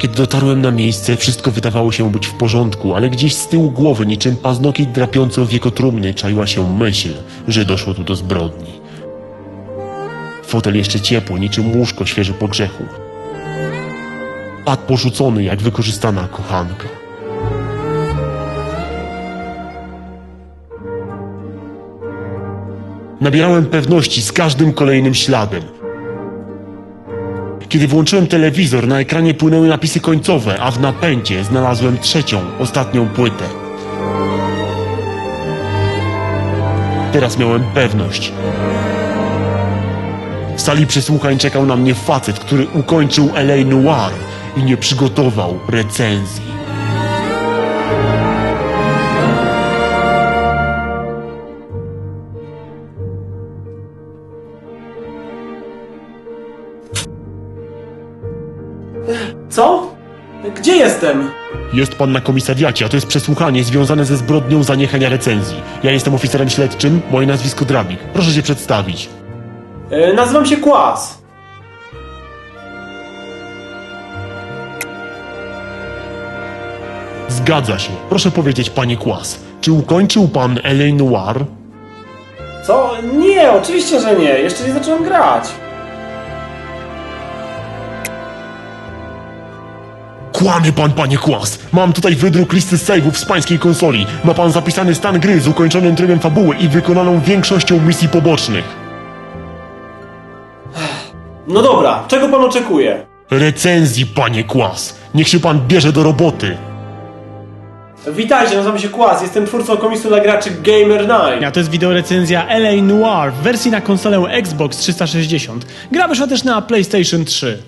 Kiedy dotarłem na miejsce, wszystko wydawało się być w porządku, ale gdzieś z tyłu głowy, niczym paznokieć drapiący o wieko trumny, czaiła się myśl, że doszło tu do zbrodni. Fotel jeszcze ciepły, niczym łóżko świeże po grzechu. Padł porzucony, jak wykorzystana kochanka. Nabierałem pewności z każdym kolejnym śladem. Kiedy włączyłem telewizor, na ekranie płynęły napisy końcowe, a w napędzie znalazłem trzecią, ostatnią płytę. Teraz miałem pewność. W sali przesłuchań czekał na mnie facet, który ukończył LA Noir i nie przygotował recenzji. Co? Gdzie jestem? Jest pan na komisariacie, a to jest przesłuchanie związane ze zbrodnią zaniechania recenzji. Ja jestem oficerem śledczym, moje nazwisko Drabik. Proszę się przedstawić. E, nazywam się Kłas. Zgadza się. Proszę powiedzieć, panie Kłas, czy ukończył pan LA Noir? Co? Nie, oczywiście, że nie. Jeszcze nie zacząłem grać. Kłamie pan, panie Kłas! Mam tutaj wydruk listy save'ów z pańskiej konsoli. Ma pan zapisany stan gry z ukończonym trybem fabuły i wykonaną większością misji pobocznych. No dobra, czego pan oczekuje? Recenzji, panie Kłas! Niech się pan bierze do roboty! Witajcie, nazywam się Kłas. Jestem twórcą komisu dla graczy Gamer9. A to jest wideorecenzja LA Noir w wersji na konsolę Xbox 360. Gra wyszła też na PlayStation 3.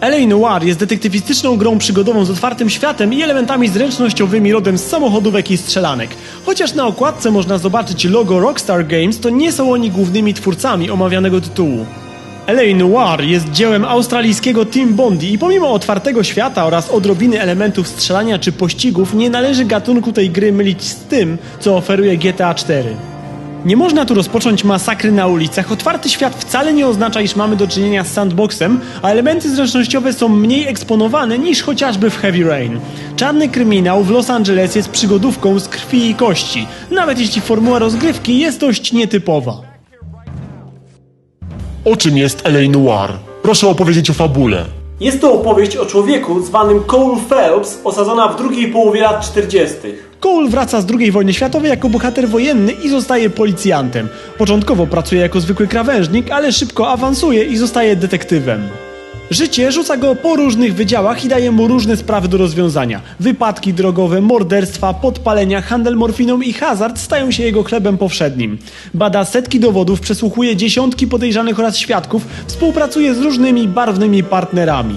LA Noir jest detektywistyczną grą przygodową z otwartym światem i elementami zręcznościowymi rodem z samochodówek i strzelanek. Chociaż na okładce można zobaczyć logo Rockstar Games, to nie są oni głównymi twórcami omawianego tytułu. LA Noir jest dziełem australijskiego Tim Bondi i pomimo otwartego świata oraz odrobiny elementów strzelania czy pościgów, nie należy gatunku tej gry mylić z tym, co oferuje GTA 4. Nie można tu rozpocząć masakry na ulicach. Otwarty świat wcale nie oznacza, iż mamy do czynienia z sandboxem, a elementy zręcznościowe są mniej eksponowane niż chociażby w Heavy Rain. Czarny kryminał w Los Angeles jest przygodówką z krwi i kości, nawet jeśli formuła rozgrywki jest dość nietypowa. O czym jest LA Noir? Proszę opowiedzieć o fabule. Jest to opowieść o człowieku zwanym Cole Phelps, osadzona w drugiej połowie lat 40. Cole wraca z II wojny światowej jako bohater wojenny i zostaje policjantem. Początkowo pracuje jako zwykły krawężnik, ale szybko awansuje i zostaje detektywem. Życie rzuca go po różnych wydziałach i daje mu różne sprawy do rozwiązania. Wypadki drogowe, morderstwa, podpalenia, handel morfiną i hazard stają się jego chlebem powszednim. Bada setki dowodów, przesłuchuje dziesiątki podejrzanych oraz świadków, współpracuje z różnymi barwnymi partnerami.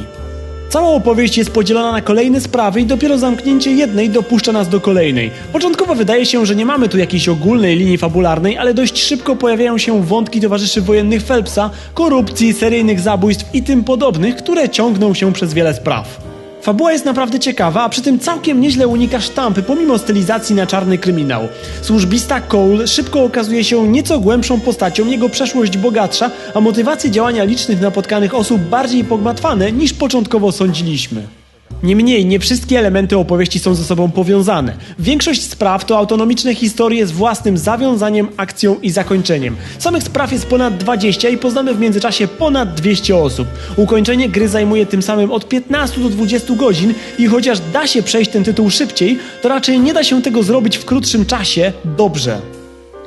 Cała opowieść jest podzielona na kolejne sprawy i dopiero zamknięcie jednej dopuszcza nas do kolejnej. Początkowo wydaje się, że nie mamy tu jakiejś ogólnej linii fabularnej, ale dość szybko pojawiają się wątki towarzyszy wojennych Phelpsa, korupcji, seryjnych zabójstw i tym podobnych, które ciągną się przez wiele spraw. Fabuła jest naprawdę ciekawa, a przy tym całkiem nieźle unika sztampy pomimo stylizacji na czarny kryminał. Służbista Cole szybko okazuje się nieco głębszą postacią, jego przeszłość bogatsza, a motywacje działania licznych napotkanych osób bardziej pogmatwane niż początkowo sądziliśmy. Niemniej, nie wszystkie elementy opowieści są ze sobą powiązane. Większość spraw to autonomiczne historie z własnym zawiązaniem, akcją i zakończeniem. Samych spraw jest ponad 20 i poznamy w międzyczasie ponad 200 osób. Ukończenie gry zajmuje tym samym od 15 do 20 godzin i chociaż da się przejść ten tytuł szybciej, to raczej nie da się tego zrobić w krótszym czasie dobrze.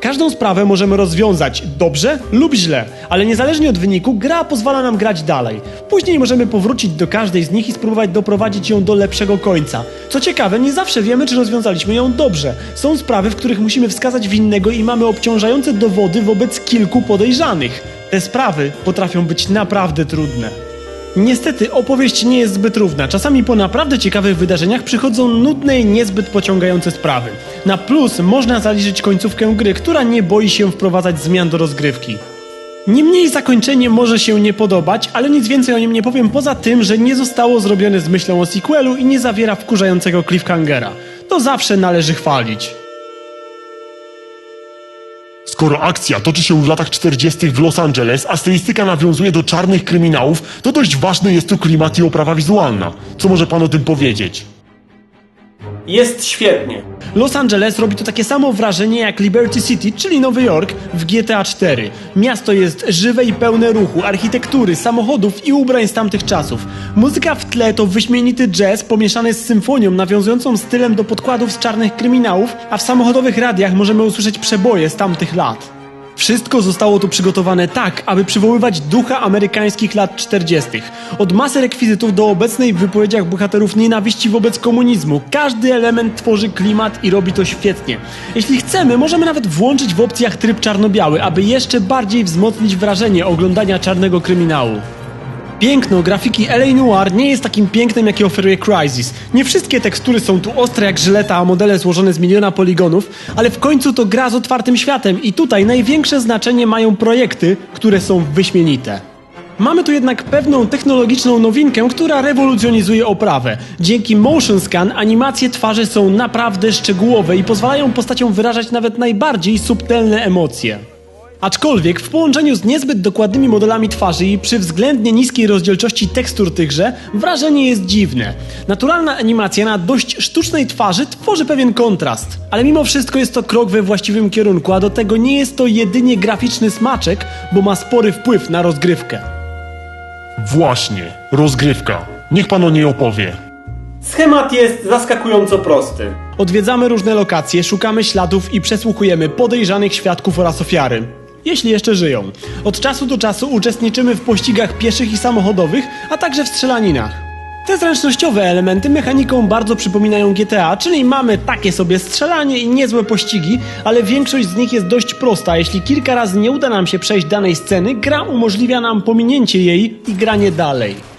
Każdą sprawę możemy rozwiązać dobrze lub źle, ale niezależnie od wyniku, gra pozwala nam grać dalej. Później możemy powrócić do każdej z nich i spróbować doprowadzić ją do lepszego końca. Co ciekawe, nie zawsze wiemy, czy rozwiązaliśmy ją dobrze. Są sprawy, w których musimy wskazać winnego i mamy obciążające dowody wobec kilku podejrzanych. Te sprawy potrafią być naprawdę trudne. Niestety opowieść nie jest zbyt równa. Czasami po naprawdę ciekawych wydarzeniach przychodzą nudne i niezbyt pociągające sprawy. Na plus można zaliczyć końcówkę gry, która nie boi się wprowadzać zmian do rozgrywki. Niemniej zakończenie może się nie podobać, ale nic więcej o nim nie powiem poza tym, że nie zostało zrobione z myślą o sequelu i nie zawiera wkurzającego cliffhangera. To zawsze należy chwalić. Skoro akcja toczy się w latach 40. w Los Angeles, a stylistyka nawiązuje do czarnych kryminałów, to dość ważny jest tu klimat i oprawa wizualna. Co może pan o tym powiedzieć? Jest świetnie. Los Angeles robi to takie samo wrażenie jak Liberty City, czyli Nowy Jork w GTA 4. Miasto jest żywe i pełne ruchu, architektury, samochodów i ubrań z tamtych czasów. Muzyka w tle to wyśmienity jazz pomieszany z symfonią nawiązującą stylem do podkładów z czarnych kryminałów, a w samochodowych radiach możemy usłyszeć przeboje z tamtych lat. Wszystko zostało tu przygotowane tak, aby przywoływać ducha amerykańskich lat 40. Od masy rekwizytów do obecnej w wypowiedziach bohaterów nienawiści wobec komunizmu. Każdy element tworzy klimat i robi to świetnie. Jeśli chcemy, możemy nawet włączyć w opcjach tryb czarno-biały, aby jeszcze bardziej wzmocnić wrażenie oglądania czarnego kryminału. Piękno grafiki LA Noir nie jest takim pięknem, jakie oferuje Crysis. Nie wszystkie tekstury są tu ostre jak żyleta, a modele złożone z miliona poligonów, ale w końcu to gra z otwartym światem i tutaj największe znaczenie mają projekty, które są wyśmienite. Mamy tu jednak pewną technologiczną nowinkę, która rewolucjonizuje oprawę. Dzięki Motion Scan animacje twarzy są naprawdę szczegółowe i pozwalają postaciom wyrażać nawet najbardziej subtelne emocje. Aczkolwiek w połączeniu z niezbyt dokładnymi modelami twarzy i przy względnie niskiej rozdzielczości tekstur tychże, wrażenie jest dziwne. Naturalna animacja na dość sztucznej twarzy tworzy pewien kontrast, ale mimo wszystko jest to krok we właściwym kierunku, a do tego nie jest to jedynie graficzny smaczek, bo ma spory wpływ na rozgrywkę. Właśnie, rozgrywka. Niech pan o niej opowie. Schemat jest zaskakująco prosty. Odwiedzamy różne lokacje, szukamy śladów i przesłuchujemy podejrzanych świadków oraz ofiary. Jeśli jeszcze żyją. Od czasu do czasu uczestniczymy w pościgach pieszych i samochodowych, a także w strzelaninach. Te zręcznościowe elementy mechaniką bardzo przypominają GTA, czyli mamy takie sobie strzelanie i niezłe pościgi, ale większość z nich jest dość prosta. Jeśli kilka razy nie uda nam się przejść danej sceny, gra umożliwia nam pominięcie jej i granie dalej.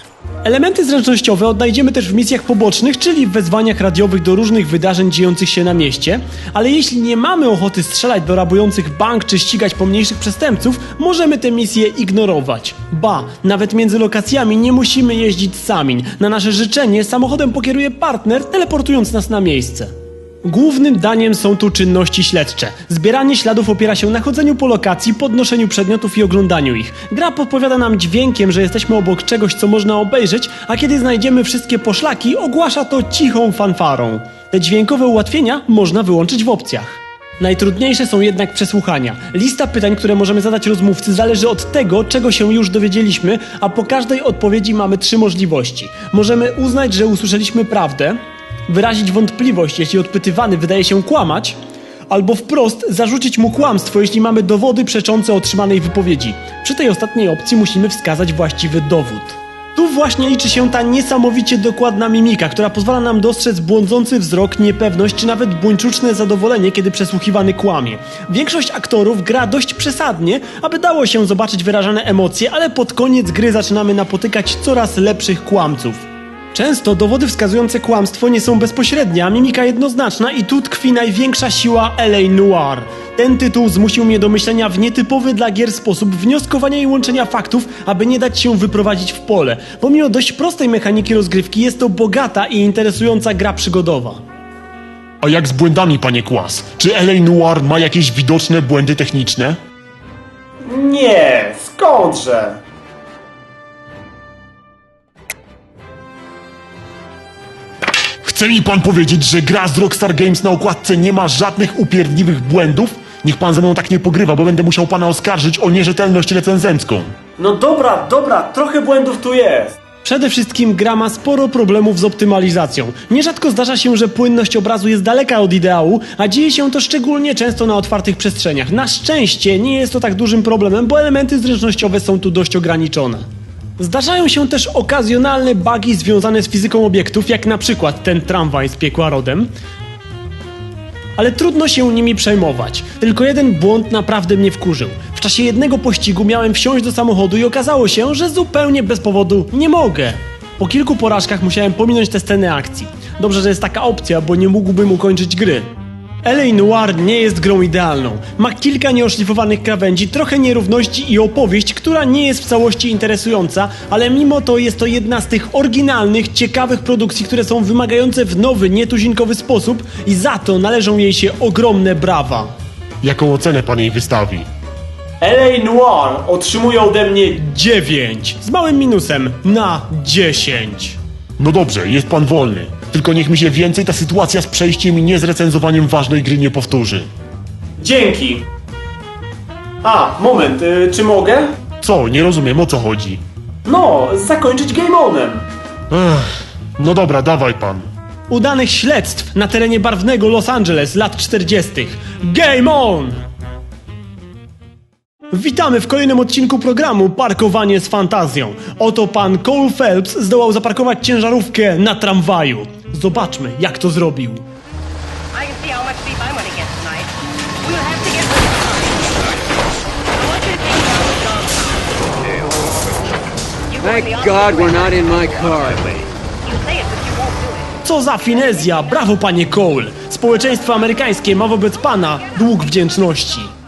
Elementy zręcznościowe odnajdziemy też w misjach pobocznych, czyli w wezwaniach radiowych do różnych wydarzeń dziejących się na mieście, ale jeśli nie mamy ochoty strzelać do rabujących bank czy ścigać pomniejszych przestępców, możemy te misje ignorować. Ba, nawet między lokacjami nie musimy jeździć sami. Na nasze życzenie samochodem pokieruje partner, teleportując nas na miejsce. Głównym daniem są tu czynności śledcze. Zbieranie śladów opiera się na chodzeniu po lokacji, podnoszeniu przedmiotów i oglądaniu ich. Gra podpowiada nam dźwiękiem, że jesteśmy obok czegoś, co można obejrzeć, a kiedy znajdziemy wszystkie poszlaki, ogłasza to cichą fanfarą. Te dźwiękowe ułatwienia można wyłączyć w opcjach. Najtrudniejsze są jednak przesłuchania. Lista pytań, które możemy zadać rozmówcy, zależy od tego, czego się już dowiedzieliśmy, a po każdej odpowiedzi mamy trzy możliwości. Możemy uznać, że usłyszeliśmy prawdę, wyrazić wątpliwość, jeśli odpytywany wydaje się kłamać, albo wprost zarzucić mu kłamstwo, jeśli mamy dowody przeczące otrzymanej wypowiedzi. Przy tej ostatniej opcji musimy wskazać właściwy dowód. Tu właśnie liczy się ta niesamowicie dokładna mimika, która pozwala nam dostrzec błądzący wzrok, niepewność czy nawet buńczuczne zadowolenie, kiedy przesłuchiwany kłamie. Większość aktorów gra dość przesadnie, aby dało się zobaczyć wyrażane emocje, ale pod koniec gry zaczynamy napotykać coraz lepszych kłamców. Często dowody wskazujące kłamstwo nie są bezpośrednie, a mimika jednoznaczna i tu tkwi największa siła LA Noir. Ten tytuł zmusił mnie do myślenia w nietypowy dla gier sposób wnioskowania i łączenia faktów, aby nie dać się wyprowadzić w pole. Pomimo dość prostej mechaniki rozgrywki jest to bogata i interesująca gra przygodowa. A jak z błędami, panie Kłas? Czy LA Noir ma jakieś widoczne błędy techniczne? Nie, skądże? Chce mi pan powiedzieć, że gra z Rockstar Games na okładce nie ma żadnych upierdliwych błędów? Niech pan ze mną tak nie pogrywa, bo będę musiał pana oskarżyć o nierzetelność recenzencką. No dobra, dobra, trochę błędów tu jest. Przede wszystkim gra ma sporo problemów z optymalizacją. Nierzadko zdarza się, że płynność obrazu jest daleka od ideału, a dzieje się to szczególnie często na otwartych przestrzeniach. Na szczęście nie jest to tak dużym problemem, bo elementy zręcznościowe są tu dość ograniczone. Zdarzają się też okazjonalne bugi związane z fizyką obiektów, jak na przykład ten tramwaj z piekła rodem, ale trudno się nimi przejmować. Tylko jeden błąd naprawdę mnie wkurzył. W czasie jednego pościgu miałem wsiąść do samochodu i okazało się, że zupełnie bez powodu nie mogę. Po kilku porażkach musiałem pominąć tę scenę akcji. Dobrze, że jest taka opcja, bo nie mógłbym ukończyć gry. LA Noir nie jest grą idealną. Ma kilka nieoszlifowanych krawędzi, trochę nierówności i opowieść, która nie jest w całości interesująca, ale mimo to jest to jedna z tych oryginalnych, ciekawych produkcji, które są wymagające w nowy, nietuzinkowy sposób i za to należą jej się ogromne brawa. Jaką ocenę pan jej wystawi? LA Noir otrzymuje ode mnie 9 z małym minusem na 10. No dobrze, jest pan wolny. Tylko niech mi się więcej ta sytuacja z przejściem i niezrecenzowaniem ważnej gry nie powtórzy. dzięki. A, moment, y, czy mogę? Co? Nie rozumiem, o co chodzi. No, zakończyć game onem. Ech, no dobra, dawaj pan. Udanych śledztw na terenie barwnego Los Angeles lat 40. Game on! Witamy w kolejnym odcinku programu Parkowanie z fantazją. Oto pan Cole Phelps zdołał zaparkować ciężarówkę na tramwaju. Zobaczmy, jak to zrobił. Thank God we're not in my car. Co za finezja! Brawo, panie Cole! Społeczeństwo amerykańskie ma wobec pana dług wdzięczności.